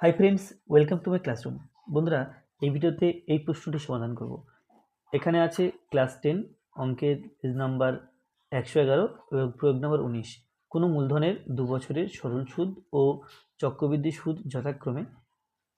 Hi friends welcome to my classroom বন্ধুরা, এই ভিডিওতে এই প্রশ্নটি সমাধান করব। এখানে আছে ক্লাস টেন অঙ্কের নাম্বার একশো এগারো এবং প্রয়োগ নাম্বার উনিশ। কোনো মূলধনের দু বছরের সরল সুদ ও চক্রবৃদ্ধি সুদ যথাক্রমে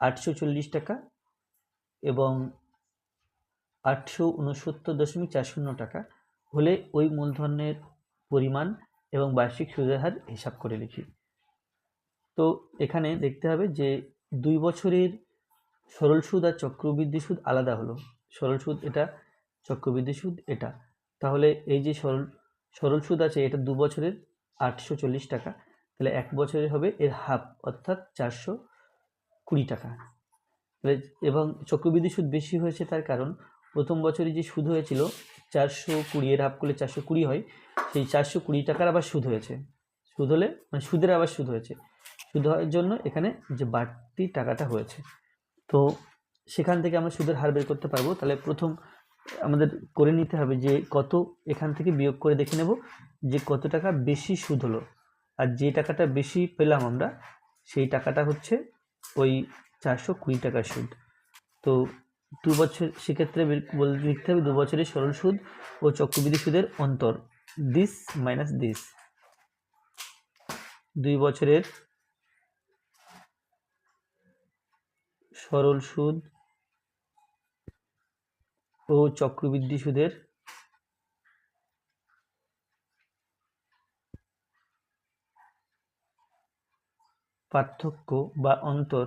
আটশো চল্লিশ টাকা এবং আটশো উনসত্তর দশমিক চার শূন্য টাকা হলে ওই মূলধনের পরিমাণ এবং বার্ষিক সুদের হার হিসাব করে লিখি। তো এখানে দেখতে হবে যে দুই বছরের সরল সুদ আর চক্রবৃদ্ধি সুদ আলাদা হলো। সরল সুদ এটা, চক্রবৃদ্ধি সুদ এটা। তাহলে এই যে সরল সরল সুদ আছে, এটা দু বছরের আটশো চল্লিশ টাকা। তাহলে এক বছরের হবে এর হাফ, অর্থাৎ চারশো কুড়ি টাকা। এবং চক্রবৃদ্ধি সুদ বেশি হয়েছে তার কারণ, প্রথম বছরে যে সুদ হয়েছিল, চারশো কুড়ি, এর হাফ করলে চারশো কুড়ি হয়। সেই চারশো কুড়ি টাকার আবার সুদ হয়েছে। সুদ হলে মানে সুদের আবার সুদ হয়েছে। সুদ হওয়ার জন্য এখানে যে বাড়তি টাকাটা হয়েছে। তো সেখান থেকে আমরা সুদের হার বের করতে পারব। তাহলে প্রথম আমাদের করে নিতে হবে যে কত এখান থেকে বিয়োগ করে দেখে নেব যে কত টাকা বেশি সুদ হলো। আর যে টাকাটা বেশি পেলাম আমরা, সেই টাকাটা হচ্ছে ওই চারশো কুড়ি টাকার সুদ। তো দু বছর, সেক্ষেত্রে বল, লিখতে হবে দু বছরের সরল সুদ ও চক্রবৃদ্ধি সুদের অন্তর। This minus this. দুই বছরের সরল সুদ ও চক্রবৃদ্ধি সুদের পার্থক্য বা অন্তর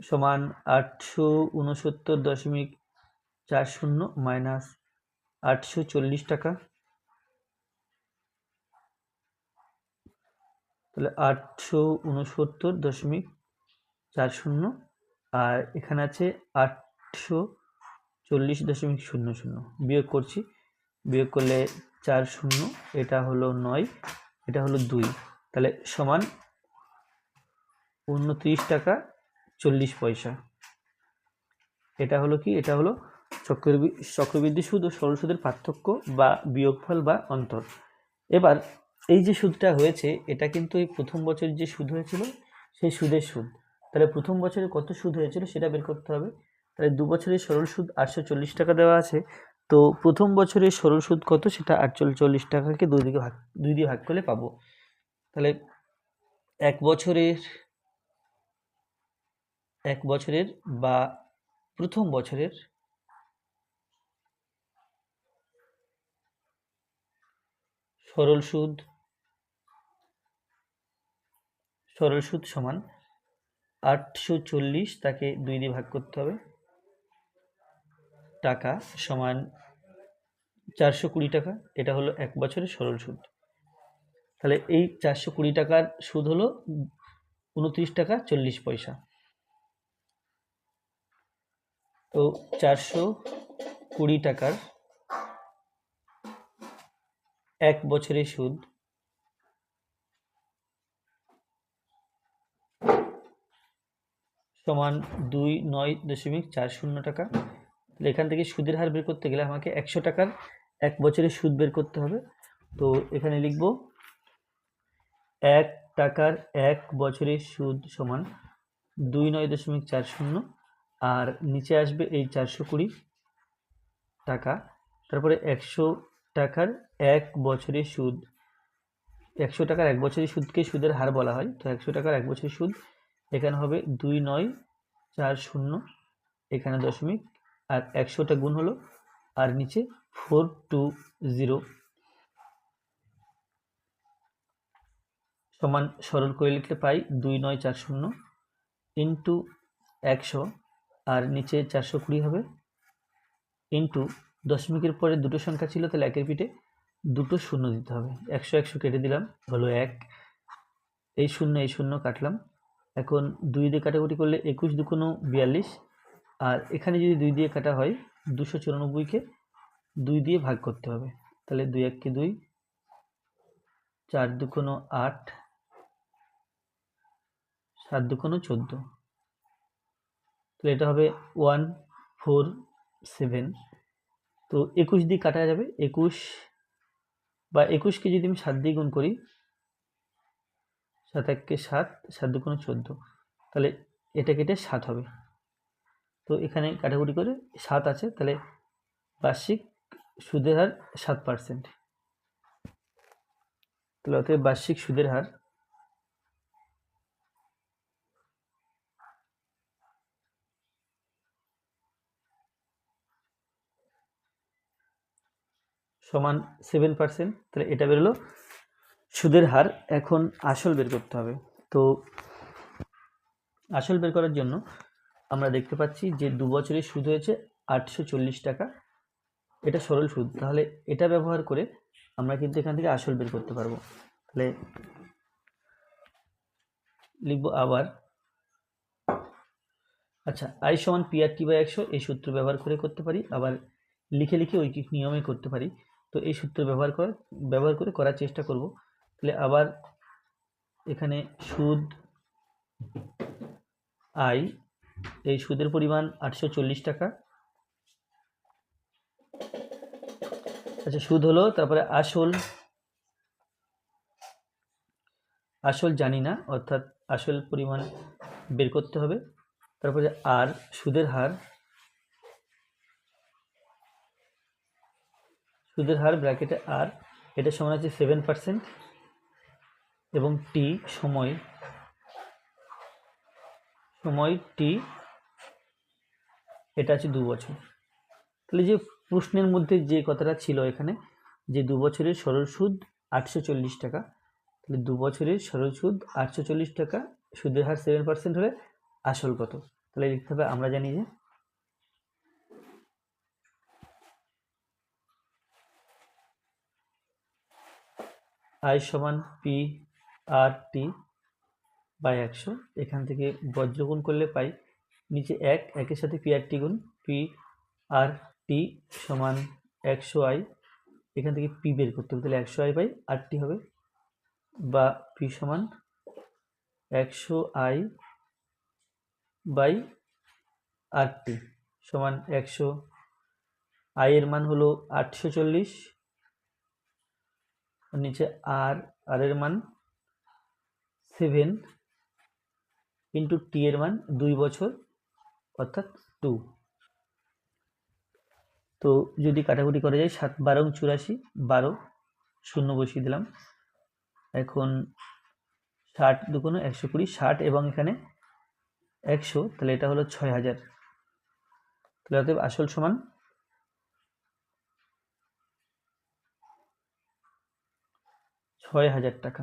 সমান আটশো উনসত্তর দশমিক চার শূন্য মাইনাস আটশো চল্লিশ টাকা। তাহলে আটশো উনসত্তর দশমিক চার শূন্য আর এখানে আছে আটশো চল্লিশ দশমিক শূন্য শূন্য। বিয়োগ করছি। বিয়োগ করলে চার শূন্য এটা হলো নয়, এটা হলো দুই। তাহলে সমান উনত্রিশ টাকা চল্লিশ পয়সা। এটা হলো কি? এটা হলো চক্রবৃদ্ধি চক্রবৃদ্ধি সুদ ও সরল সুদের পার্থক্য বা বিয়োগফল বা অন্তর। এবার এই যে সুদটা হয়েছে, এটা কিন্তু এই প্রথম বছর যে সুদ হয়েছিল, সেই সুদের সুদ। তাহলে প্রথম বছরে কত সুদ হয়েছিল সেটা বের করতে হবে। তাহলে দু বছরের সরল সুদ আটশো চল্লিশ টাকা দেওয়া আছে। তো প্রথম বছরের সরল সুদ কত? সেটা আটচল্লিশ চল্লিশ টাকাকে দুই দিকে ভাগ, দুই দিয়ে ভাগ করলে পাবো। তাহলে এক বছরের এক বছরের বা প্রথম বছরের সরল সুদ সরল সুদ সমান আটশো চল্লিশ তাকে দুই দিয়ে ভাগ করতে হবে। টাকা সমান চারশো কুড়ি টাকা, এটা হলো এক বছরের সরল সুদ। তাহলে এই চারশো কুড়ি টাকার সুদ হলো উনত্রিশ টাকা চল্লিশ পয়সা। তো চারশো কুড়ি টাকার এক বছরের সুদ সমান দুই নয় দশমিক চার শূন্য টাকা। তাহলে এখান থেকে সুদের হার বের করতে গেলে আমাকে একশো টাকার এক বছরের সুদ বের করতে হবে। তো এখানে লিখব, এক টাকার এক বছরের সুদ সমান দুই নয় দশমিক চার শূন্য, আর নিচে আসবে এই চারশো কুড়ি টাকা। তারপরে একশো টাকার এক বছরের সুদ, একশো টাকার এক বছরের সুদকে সুদের হার বলা হয়। তো একশো টাকার এক বছরের সুদ এখানে হবে দুই নয় চার শূন্য, এখানে দশমিক, আর একশোটা গুণ হলো, আর নিচে ফোর টু জিরো। সমান সরল করে লিখলে পাই দুই নয় চার শূন্য ইন্টু একশো, আর নিচে চারশো কুড়ি হবে। ইন্টু দশমিকের পরে দুটো সংখ্যা ছিল, তাহলে একের পিঠে দুটো শূন্য দিতে হবে। একশো একশো কেটে দিলাম, হলো এক। এই শূন্য এই শূন্য কাটলাম। এখন দুই দিয়ে কাটাকুটি করলে একুশ দুকোনো বিয়াল্লিশ। আর এখানে যদি দুই দিয়ে কাটা হয়, দুশো চুরানব্বইকে দুই দিয়ে ভাগ করতে হবে। তাহলে দুই এককে দুই, চার দুকোনো আট, সাত দুকোনো চোদ্দ। তাহলে এটা হবে ওয়ান, ফোর, সেভেন। তো একুশ দিয়ে কাটা যাবে, একুশ বা একুশকে যদি আমি সাত দিয়ে গুণ করি সাত এককে সাত সাত দুগুণ চোদ্দ। তাহলে এটা কেটে সাত হবে। তো এখানে কাটাকুটি করে সাত আছে, তাহলে বার্ষিক সুদের হার সাত পার্সেন্ট তাহলে অতএব বার্ষিক সুদের হার সমান সেভেন পার্সেন্ট তাহলে এটা বেরোলো সুদের হার এখন আসল বের করতে হবে। তো আসল বের করার জন্য আমরা দেখতে পাচ্ছি যে দু বছরের সুদ হয়েছে আটশো চল্লিশ টাকা। এটা সরল সুদ। তাহলে এটা ব্যবহার করে আমরা কিন্তু এখান থেকে আসল বের করতে পারব। তাহলে লিখব আবার। আচ্ছা আই সমান পি আর টি বাই একশো, এই সূত্র ব্যবহার করে করতে পারি। আবার লিখে লিখে ওই নিয়মে করতে পারি। তো এই সূত্র ব্যবহার করে ব্যবহার করে করার চেষ্টা করব। তাহলে আবার এখানে সুদ আই, এই সুদের পরিমাণ আটশো চল্লিশ টাকা। আচ্ছা সুদ হলো, তারপরে আসল আসল জানি না, অর্থাৎ আসল পরিমাণ বের করতে হবে। তারপরে আর, সুদের হার সুদের হার, ব্র্যাকেটে আর এটা সমান আছে সেভেন পার্সেন্ট এবং টি সময় সময় টি, এটা আছে দু বছর তাহলে যে প্রশ্নের মধ্যে যে কথাটা ছিল এখানে, যে দু বছরের সরল সুদ আটশো চল্লিশ টাকা, তাহলে দু বছরের সরল সুদ আটশো চল্লিশ টাকা, সুদের হার সেভেন পার্সেন্ট হলে আসল কত? তাহলে লিখতে হবে, আমরা জানি যে আই সমান পি আর টি বাই একশো। এখান থেকে বজ্রগুণ করলে পাই, নিচে এক, একের সাথে পি আর টি গুণ, পি আর টি সমান একশো আই। এখান থেকে পি বের করতে হবে, তাহলে একশো আই বাই আর টি হবে। বা পি সমান একশো আই বাই আর টি সমান একশো আই এর মান হলো আটশো চল্লিশ। নিচে আর আর এর মান সেভেন ইন্টু টি এর মান দুই বছর, অর্থাৎ টু তো যদি কাটাকুটি করা যায় সাত, বারো চুরাশি, বারো, শূন্য বসিয়ে দিলাম। এখন ষাট দুগুণ একশো কুড়ি, ষাট এবং এখানে একশো, তাহলে এটা হলো ছয় হাজার। তাহলে অতএব আসল সমান ছয় হাজার টাকা।